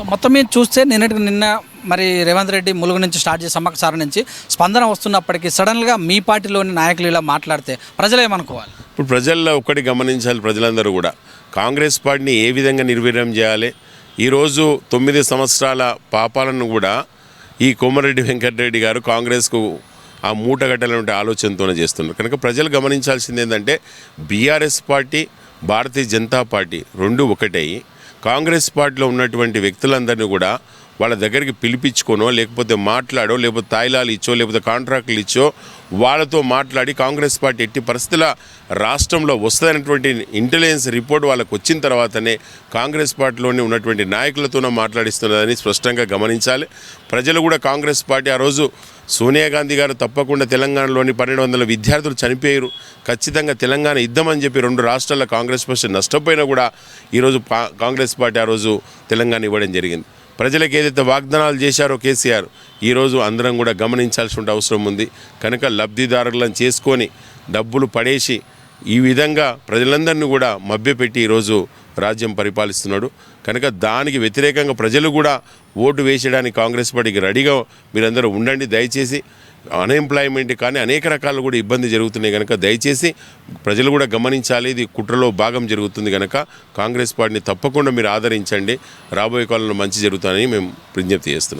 So మొత్తం మీద చూస్తే నిన్నటికి నిన్న మరి రేవంత్ రెడ్డి ములుగు నుంచి స్టార్ట్ చేసి సమ్మక్క నుంచి స్పందన వస్తున్నప్పటికీ సడన్గా మీ పార్టీలోని నాయకులు ఇలా మాట్లాడితే ప్రజలు ఏమనుకోవాలి? ఇప్పుడు ప్రజల్లో ఒక్కటి గమనించాలి ప్రజలందరూ కూడా. కాంగ్రెస్ పార్టీని ఏ విధంగా నిర్వీర్యం చేయాలి? ఈరోజు తొమ్మిది సంవత్సరాల పాపాలను కూడా ఈ కోమరెడ్డి వెంకటరెడ్డి గారు కాంగ్రెస్కు ఆ మూట ఆలోచనతోనే చేస్తున్నారు. కనుక ప్రజలు గమనించాల్సింది ఏంటంటే BRS party Bharatiya Janata party రెండు ఒకటై కాంగ్రెస్ పార్టీలో ఉన్నటువంటి వ్యక్తులందరినీ కూడా వాళ్ళ దగ్గరికి పిలిపించుకోనో లేకపోతే మాట్లాడో లేకపోతే తాయిలాలు ఇచ్చో లేకపోతే కాంట్రాక్టులు ఇచ్చో వాళ్ళతో మాట్లాడి కాంగ్రెస్ పార్టీ ఎట్టి పరిస్థితుల రాష్ట్రంలో వస్తుందనేటువంటి ఇంటెలిజెన్స్ రిపోర్ట్ వాళ్ళకు వచ్చిన తర్వాతనే కాంగ్రెస్ పార్టీలోనే ఉన్నటువంటి నాయకులతోనే మాట్లాడిస్తున్నదని స్పష్టంగా గమనించాలి. ప్రజలు కూడా కాంగ్రెస్ పార్టీ ఆ రోజు సోనియా గాంధీ గారు తప్పకుండా తెలంగాణలోని పన్నెండు వందల విద్యార్థులు చనిపోయారు. ఖచ్చితంగా తెలంగాణ యుద్ధమని చెప్పి రెండు రాష్ట్రాల కాంగ్రెస్ పార్టీ నష్టపోయినా కూడా ఈరోజు పా- కాంగ్రెస్ పార్టీ ఆ రోజు తెలంగాణ ఇవ్వడం జరిగింది. ప్రజలకు ఏదైతే వాగ్దానాలు చేశారో కేసీఆర్ ఈరోజు అందరం కూడా గమనించాల్సిన అవసరం ఉంది. కనుక లబ్ధిదారులను చేసుకొని డబ్బులు పడేసి ఈ విధంగా ప్రజలందరినీ కూడా మభ్యపెట్టి ఈరోజు రాజ్యం పరిపాలిస్తున్నాడు. కనుక దానికి వ్యతిరేకంగా ప్రజలు కూడా ఓటు వేసేయడానికి కాంగ్రెస్ పార్టీకి రెడీగా మీరందరూ ఉండండి. దయచేసి అన్ఎంప్లాయ్మెంట్ కానీ అనేక రకాలు కూడా ఇబ్బంది జరుగుతున్నాయి కనుక దయచేసి ప్రజలు కూడా గమనించాలి. ఇది కుట్రలో భాగం జరుగుతుంది కనుక కాంగ్రెస్ పార్టీని తప్పకుండా మీరు ఆదరించండి. రాబోయే కాలంలో మంచి జరుగుతుందని మేము విజ్ఞప్తి చేస్తున్నాం.